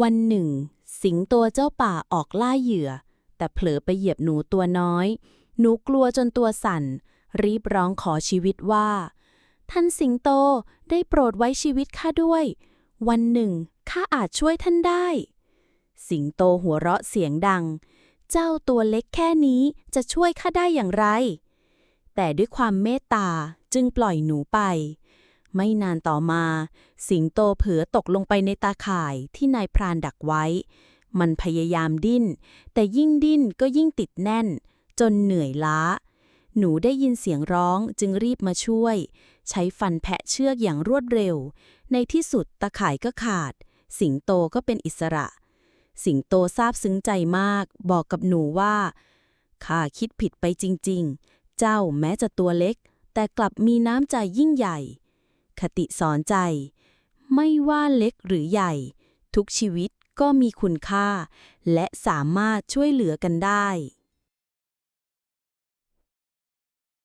วันหนึ่ง สิงโตเจ้าป่าออกล่าเหยื่อ แต่เผลอไปเหยียบหนูตัวน้อย หนูกลัวจนตัวสั่น รีบร้องขอชีวิตว่า ท่านสิงโตได้โปรดไว้ชีวิตข้าด้วย วันหนึ่งข้าอาจช่วยท่านได้ สิงโตหัวเราะเสียงดัง เจ้าตัวเล็กแค่นี้จะช่วยข้าได้อย่างไร แต่ด้วยความเมตตาจึงปล่อยหนูไป ไม่นานต่อมา สิงโตเผลอตกลงไปในตาข่ายที่นายพรานดักไว้ มันพยายามดิ้น แต่ยิ่งดิ้นก็ยิ่งติดแน่น จนเหนื่อยล้า หนูได้ยินเสียงร้องจึงรีบมาช่วย ใช้ฟันแผะเชือกอย่างรวดเร็ว ในที่สุดตาข่ายก็ขาด สิงโตก็เป็นอิสระ สิงโตซาบซึ้งใจมาก บอกกับหนูว่าข้าคิดผิดไปจริง ๆ เจ้าแม้จะตัวเล็ก แต่กลับมีน้ำใจยิ่งใหญ่ คติสอนใจ ไม่ว่าเล็กหรือใหญ่ ทุกชีวิตก็มีคุณค่า และสามารถช่วยเหลือกันได้